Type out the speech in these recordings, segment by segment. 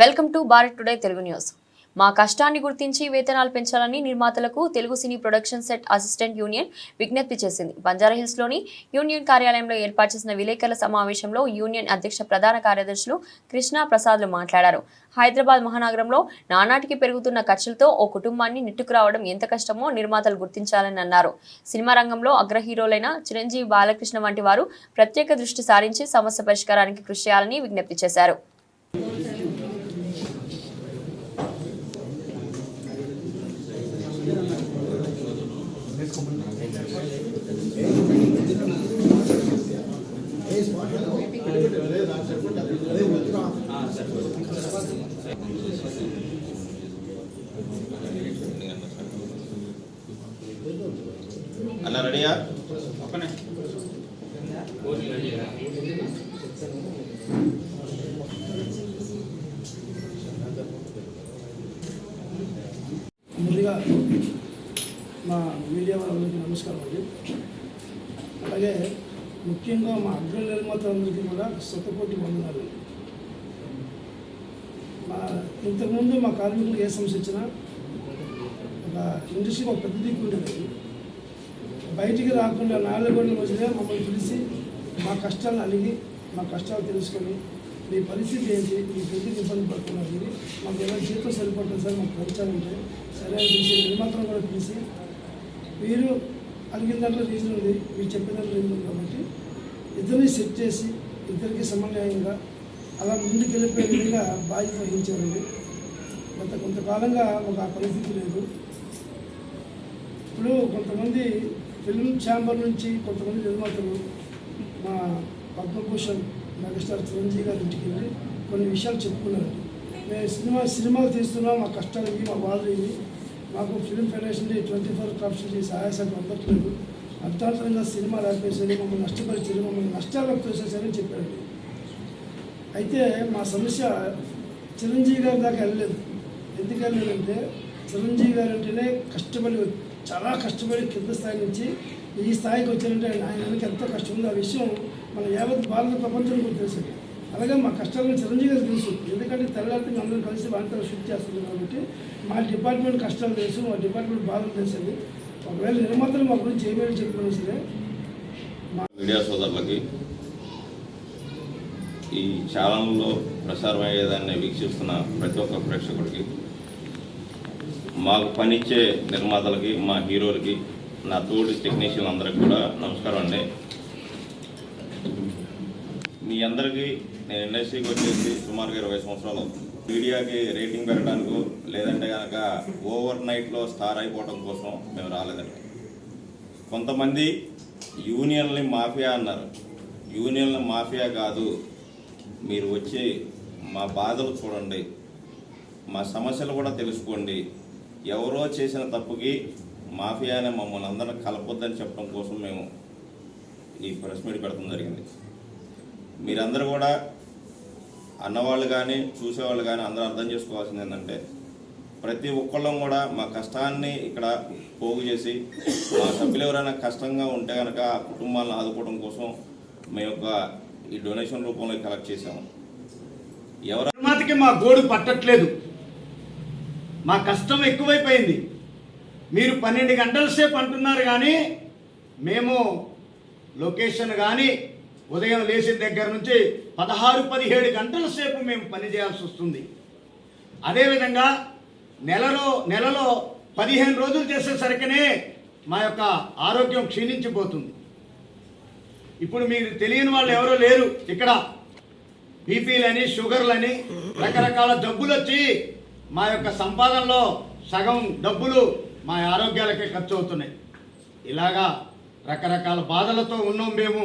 Welcome to Bharat today Telugu news. మా కష్టాన్ని గుర్తించి వేతనాలు పెంచాలని నిర్మాతలకు Telugu cine production set assistant union విజ్ఞప్తి చేసింది. బంజారాహిల్స్లోని యూనియన్ కార్యాలయంలో ఏర్పాటు చేసిన విలేకరుల సమావేశంలో యూనియన్ అధ్యక్ష ప్రధాన కార్యదర్శులు కృష్ణా ప్రసాద్లు మాట్లాడారు. హైదరాబాద్ మహానగరంలో నానాటికి పెరుగుతున్న ఖర్చులతో ఓ కుటుంబాన్ని నెట్టుకురావడం ఎంత కష్టమో నిర్మాతలు గుర్తించాలని అన్నారు. సినిమా రంగంలో అగ్ర హీరోలైన చిరంజీవి బాలకృష్ణ వంటి వారు ప్రత్యేక దృష్టి సారించి సమస్య పరిష్కారానికి కృషి చేయాలని విజ్ఞప్తి చేశారు. అన్న రెడీయా ముందుగా మా మీడియా వాళ్ళందరికీ నమస్కారం అండి. అలాగే ముఖ్యంగా మా అగ్ర నిర్మాతలందరికీ కూడా శతకోటి వందనాలు. మా ఇంతకుముందు మా కార్మికులకు ఏ సమస్య వచ్చినా ఒక ఇండస్ట్రీ ఒక పెద్ద దిక్కు ఉండేది. బయటికి రాకుండా నాలుగొండల మధ్యనే మమ్మల్ని పిలిచి మా కష్టాలను అడిగి మా కష్టాలు తెలుసుకొని మీ పరిస్థితి ఏంటి మీ ఎందుకు ఇబ్బంది పడుతున్నారు మాకు ఎలా జీతం సరిపడుతుంది సార్ మాకు పెంచాలంటే సరే అని పిలిచి నిర్మాతలు కూడా పిలిచి మీరు అడిగిన దాంట్లో రీజన్ ఉంది మీరు చెప్పిన దాంట్లో రీజన్ ఉంది కాబట్టి ఇద్దరిని సెట్ చేసి ఇద్దరికి సమన్వయంగా అలా ముందుకెళ్ళిపోయే విధంగా బాధ్యత వహించారండి. గత కొంతకాలంగా ఒక పరిస్థితి లేదు. ఇప్పుడు కొంతమంది ఫిల్మ్ ఛాంబర్ నుంచి కొంతమంది నిర్మాతలు మా పద్మభూషణ్ మెగాస్టార్ చిరంజీవి గారి ఇంటికి వెళ్ళి కొన్ని విషయాలు చెప్పుకున్నారు. మేము సినిమా సినిమాలు తీస్తున్నాం మా కష్టాలు ఇవి మా బాధలు ఇవి మాకు ఫిల్మ్ ఫెడరేషన్ ట్వంటీ ఫోర్ క్రాప్షన్ సహాయ శాఖ అందట్లేదు. అర్థాంతరంగా సినిమా రాపేసేది మమ్మల్ని నష్టపరిచారు మమ్మల్ని నష్టాలకు తోసేసారని చెప్పారండి అయితే మా సమస్య చిరంజీవి గారి దాకా వెళ్ళలేదు. ఎందుకు వెళ్ళలేదంటే చిరంజీవి గారు అంటేనే కష్టపడి చాలా కష్టపడి కింద స్థాయి నుంచి ఈ స్థాయికి వచ్చారంటే ఆయన ఎంతో కష్టం ఉంది. ఆ విషయం మన యావత్ భారత ప్రపంచం కూడా తెలుసు. అలాగే మా కష్టాలను చిరంజీవి గారు తెలుసు. ఎందుకంటే తెల్లారితే అందరం కలిసి వాటితో షిఫ్ట్ చేస్తుంది కాబట్టి మా డిపార్ట్మెంట్ కష్టాలు తెలుసు మా డిపార్ట్మెంట్ బాధలు తెలిసింది ఒకవేళ నిర్మాతలు మా గురించి ఏమేమి చెప్పినా సరే మీడియా సోదరులకి ఈ ఛానల్లో ప్రసారం అయ్యేదాన్ని వీక్షిస్తున్న ప్రతి ఒక్క ప్రేక్షకుడికి మాకు పనిచ్చే నిర్మాతలకి మా హీరోలకి నా తోటి టెక్నీషియన్ అందరికి కూడా నమస్కారం అండి. మీ అందరికీ నేను ఇండస్ట్రీకి వచ్చేసి సుమారుగా ఇరవై సంవత్సరాలు అవుతుంది. మీడియాకి రేటింగ్ పెరగడానికి లేదంటే కనుక ఓవర్ నైట్లో స్టార్ అయిపోవడం కోసం మేము రాలేదండి. కొంతమంది యూనియన్ని మాఫియా అన్నారు. యూనియన్ల మాఫియా కాదు మీరు వచ్చి మా బాధలు చూడండి మా సమస్యలు కూడా తెలుసుకోండి. ఎవరో చేసిన తప్పుకి మాఫియానే మమ్మల్ని అందరం కలపొద్దని చెప్పడం కోసం మేము ఈ ప్రెస్ మీట్ పెడతాం జరిగింది. మీరందరూ కూడా అన్నవాళ్ళు కానీ చూసేవాళ్ళు కానీ అందరూ అర్థం చేసుకోవాల్సింది ఏంటంటే ప్రతి ఒక్కళ్ళం కూడా మా కష్టాన్ని ఇక్కడ పోగు చేసి మా సభ్యులు ఎవరైనా కష్టంగా ఉంటే కనుక ఆ కుటుంబాలను ఆదుకోవడం కోసం మేము యొక్క ఈ డొనేషన్ రూపంలో కలెక్ట్ చేసాము ఎవరు మా గోడు పట్టట్లేదు. మా కష్టం ఎక్కువైపోయింది. మీరు పన్నెండు గంటల సేపు అంటున్నారు కానీ మేము లొకేషన్ కానీ ఉదయం లేచిన దగ్గర నుంచి పదహారు పదిహేడు గంటల సేపు మేము పనిచేయాల్సి వస్తుంది. అదేవిధంగా నెలలో నెలలో పదిహేను రోజులు చేసేసరికనే మా యొక్క ఆరోగ్యం క్షీణించిపోతుంది. ఇప్పుడు మీరు తెలియని వాళ్ళు ఎవరో లేరు. ఇక్కడ బీపీలని షుగర్లని రకరకాల జబ్బులు వచ్చి మా యొక్క సంపాదనలో సగం డబ్బులు మా ఆరోగ్యాలకే ఖర్చు అవుతున్నాయి. ఇలాగా రకరకాల బాధలతో ఉన్నాం మేము.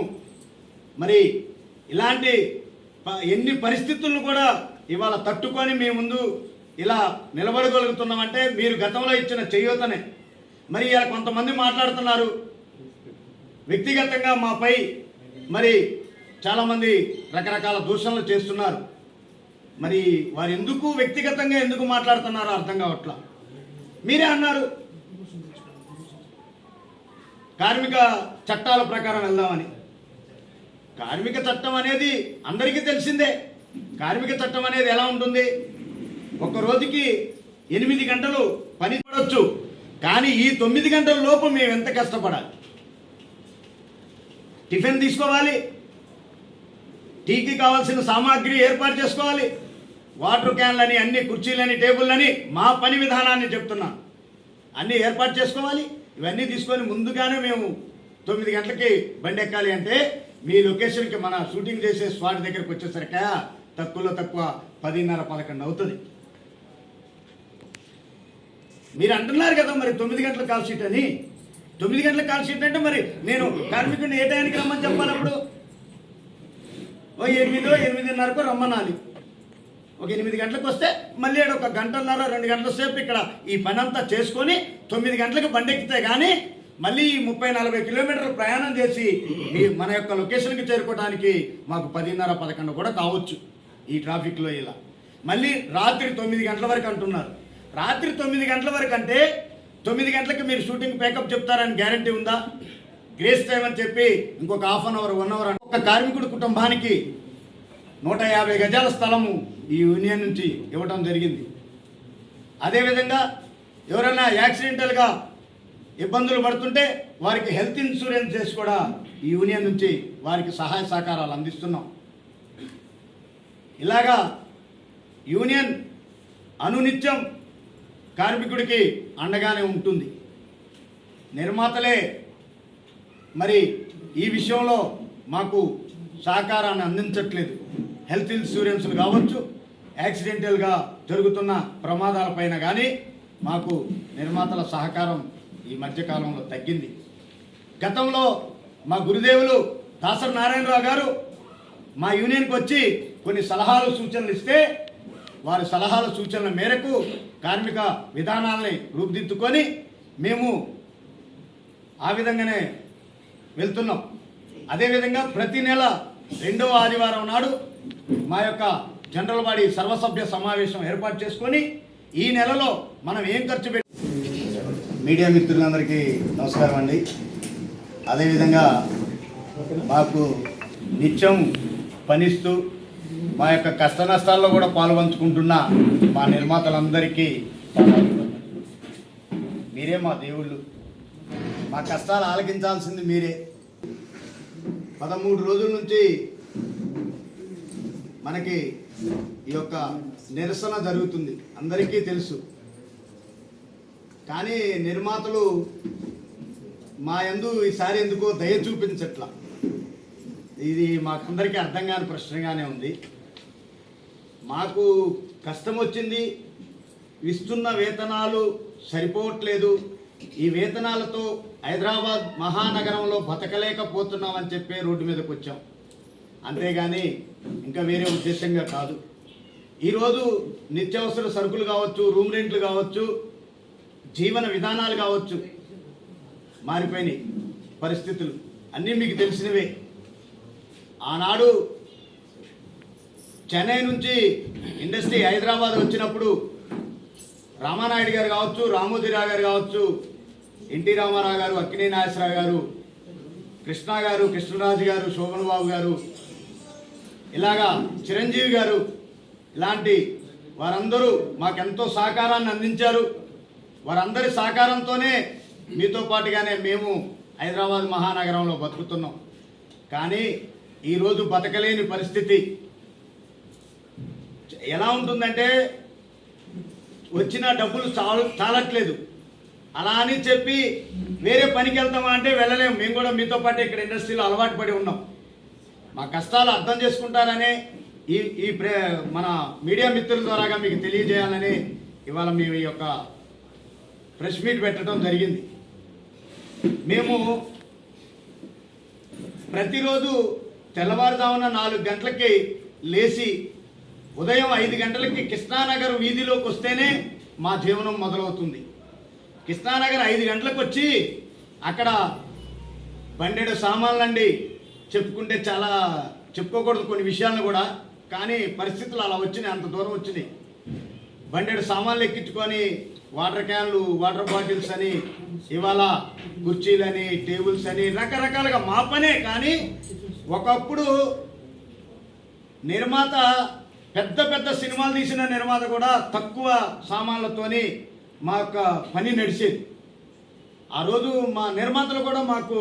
మరి ఇలాంటి ప- ఎన్ని పరిస్థితులను కూడా ఇవాళ తట్టుకొని మీ ముందు ఇలా నిలబడగలుగుతున్నామంటే మీరు గతంలో ఇచ్చిన చేయూతనే. మరి ఇలా కొంతమంది మాట్లాడుతున్నారు. వ్యక్తిగతంగా మాపై మరి చాలామంది రకరకాల దూషణలు చేస్తున్నారు. మరి వారు ఎందుకు వ్యక్తిగతంగా ఎందుకు మాట్లాడుతున్నారో అర్థం కావట్లా? మీరే అన్నారు. కార్మిక చట్టాల ప్రకారం వెళ్దామని. కార్మిక చట్టం అనేది అందరికీ తెలిసిందే. కార్మిక చట్టం అనేది ఎలా ఉంటుంది? ఒక రోజుకి ఎనిమిది గంటలు పని పడవచ్చు కానీ ఈ తొమ్మిది గంటల లోపు మేము ఎంత కష్టపడాలి? టిఫిన్ తీసుకోవాలి టీకి కావాల్సిన సామాగ్రి ఏర్పాటు చేసుకోవాలి వాటర్ క్యాన్లని అన్ని కుర్చీలని టేబుల్లని మా పని విధానాన్ని చెప్తున్నా. అన్నీ ఏర్పాటు చేసుకోవాలి ఇవన్నీ తీసుకొని ముందుగానే మేము తొమ్మిది గంటలకి బండి ఎక్కాలి అంటే మీ లొకేషన్కి మన షూటింగ్ చేసే స్పాట్ దగ్గరికి వచ్చేసరికి తక్కువలో తక్కువ పదిన్నర పదకొండు అవుతుంది. మీరు అంటున్నారు కదా మరి తొమ్మిది గంటల కాల్ షీట్ అని. తొమ్మిది గంటల కాల్ షీట్ అంటే మరి నేను కార్మికుడిని ఏ టైంకి రమ్మని చెప్పాలి అప్పుడు ఓ ఎనిమిదో ఎనిమిదిన్నరకు రమ్మనాలి. ఒక ఎనిమిది గంటలకు వస్తే మళ్ళీ ఒక గంటన్నర రెండు గంటల సేపు ఇక్కడ ఈ పని అంతా చేసుకొని తొమ్మిది గంటలకు బండి ఎక్కితే కానీ మళ్ళీ ఈ ముప్పై నలభై కిలోమీటర్లు ప్రయాణం చేసి మన యొక్క లొకేషన్కి చేరుకోవడానికి మాకు పదిన్నర పదకొండు కూడా కావచ్చు ఈ ట్రాఫిక్లో ఇలా. మళ్ళీ రాత్రి తొమ్మిది గంటల వరకు అంటున్నారు. రాత్రి తొమ్మిది గంటల వరకు అంటే తొమ్మిది గంటలకు మీరు షూటింగ్ ప్యాకప్ చెప్తారని గ్యారంటీ ఉందా? గ్రేస్ టైం అని చెప్పి ఇంకొక half an hour one hour ఒక కార్మికుడి కుటుంబానికి నూట యాభై గజాల స్థలము ఈ యూనియన్ నుంచి ఇవ్వడం జరిగింది. అదేవిధంగా ఎవరైనా యాక్సిడెంటల్గా ఇబ్బందులు పడుతుంటే వారికి హెల్త్ ఇన్సూరెన్స్ చేసి కూడా ఈ యూనియన్ నుంచి వారికి సహాయ సహకారాలు అందిస్తున్నాం. ఇలాగా యూనియన్ అనునిత్యం కార్మికుడికి అండగానే ఉంటుంది. నిర్మాతలే మరి ఈ విషయంలో మాకు సహకారాన్ని అందించట్లేదు. హెల్త్ ఇన్సూరెన్స్లు కావచ్చు యాక్సిడెంటల్గా జరుగుతున్న ప్రమాదాలపైన కానీ మాకు నిర్మాతల సహకారం ఈ మధ్యకాలంలో తగ్గింది. గతంలో మా గురుదేవులు దాసరి నారాయణరావు గారు మా యూనియన్కి వచ్చి కొన్ని సలహాలు సూచనలు ఇస్తే వారి సలహాల సూచనల మేరకు కార్మిక విధానాలని రూపుదిద్దుకొని మేము ఆ విధంగానే వెళ్తున్నాం. అదేవిధంగా ప్రతి నెల రెండవ ఆదివారం నాడు మా యొక్క జనరల్ బాడీ సర్వసభ్య సమావేశం ఏర్పాటు చేసుకొని ఈ నెలలో మనం ఏం ఖర్చు పెట్టి మీడియా మిత్రులందరికీ నమస్కారం అండి. అదేవిధంగా మాకు నిత్యం పనిస్తూ మా యొక్క కష్ట నష్టాల్లో కూడా పాల్పంచుకుంటున్న మా నిర్మాతలందరికీ మీరే మా దేవుళ్ళు. మా కష్టాలు ఆలకించాల్సింది మీరే. పదమూడు రోజుల నుంచి మనకి ఈ యొక్క నిరసన జరుగుతుంది. అందరికీ తెలుసు. కానీ నిర్మాతలు మా యందు ఈసారి ఎందుకో దయ చూపించట్ల. ఇది మాకందరికీ అర్థం కాని ప్రశ్నగానే ఉంది. మాకు కష్టం వచ్చింది. ఇస్తున్న వేతనాలు సరిపోవట్లేదు. ఈ వేతనాలతో హైదరాబాద్ మహానగరంలో బతకలేకపోతున్నామని చెప్పే రోడ్డు మీదకి వచ్చాం. అంతేగాని ఇంకా వేరే ఉద్దేశంగా కాదు. ఈరోజు నిత్యావసర సరుకులు కావచ్చు రూమ్ రెంట్లు కావచ్చు జీవన విధానాలు కావచ్చు మారిపోయినాయి పరిస్థితులు. అన్నీ మీకు తెలిసినవే. ఆనాడు చెన్నై నుంచి ఇండస్ట్రీ హైదరాబాద్ వచ్చినప్పుడు రామానాయుడు గారు కావచ్చు రామోజీరావు గారు కావచ్చు ఎన్టీ రామారావు గారు అక్కినే నాగేశ్వరరావు గారు కృష్ణ గారు కృష్ణరాజు గారు శోభన్ బాబు గారు ఇలాగా చిరంజీవి గారు ఇలాంటి వారందరూ మాకెంతో సహకారాన్ని అందించారు. వారందరి సహకారంతోనే మీతో పాటుగానే మేము హైదరాబాద్ మహానగరంలో బతుకుతున్నాం. కానీ ఈరోజు బతకలేని పరిస్థితి. ఎలా ఉంటుందంటే వచ్చిన డబ్బులు చాలు చాలట్లేదు. అలా అని చెప్పి వేరే పనికి వెళ్తామా అంటే వెళ్ళలేము మేము కూడా మీతో పాటు ఇక్కడ ఇండస్ట్రీలో అలవాటు పడి ఉన్నాం. మా కష్టాలు అర్థం చేసుకుంటారనే ఈ ఈ ప్రే మన మీడియా మిత్రుల ద్వారాగా మీకు తెలియజేయాలని ఇవాళ మేము ఈ యొక్క ప్రెస్ మీట్ పెట్టడం జరిగింది. మేము ప్రతిరోజు తెల్లవారుజామున నాలుగు గంటలకి లేచి ఉదయం ఐదు గంటలకి కృష్ణానగర్ వీధిలోకి వస్తేనే మా జీవనం మొదలవుతుంది. కృష్ణానగర్ ఐదు గంటలకు వచ్చి అక్కడ బండెడు సామాన్లండి చెప్పుకుంటే చాలా చెప్పుకోకూడదు కొన్ని విషయాలను కూడా కానీ పరిస్థితులు అలా వచ్చినాయి అంత దూరం వచ్చినాయి. బండెడు సామాన్లు ఎక్కించుకొని వాటర్ క్యాన్లు వాటర్ బాటిల్స్ అని ఇవాళ కుర్చీలని టేబుల్స్ అని రకరకాలుగా మా పనే కానీ ఒకప్పుడు నిర్మాత పెద్ద పెద్ద సినిమాలు తీసిన నిర్మాత కూడా తక్కువ సామాన్లతోని మా యొక్క పని నడిచేది. ఆ రోజు మా నిర్మాతలు కూడా మాకు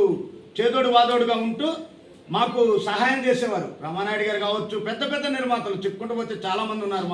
చేదోడు వాదోడుగా ఉంటూ మాకు సహాయం చేసేవారు. రమానాయుడు గారు కావచ్చు పెద్ద పెద్ద నిర్మాతలు చెప్పుకుంటూ పోతే చాలామంది ఉన్నారు మా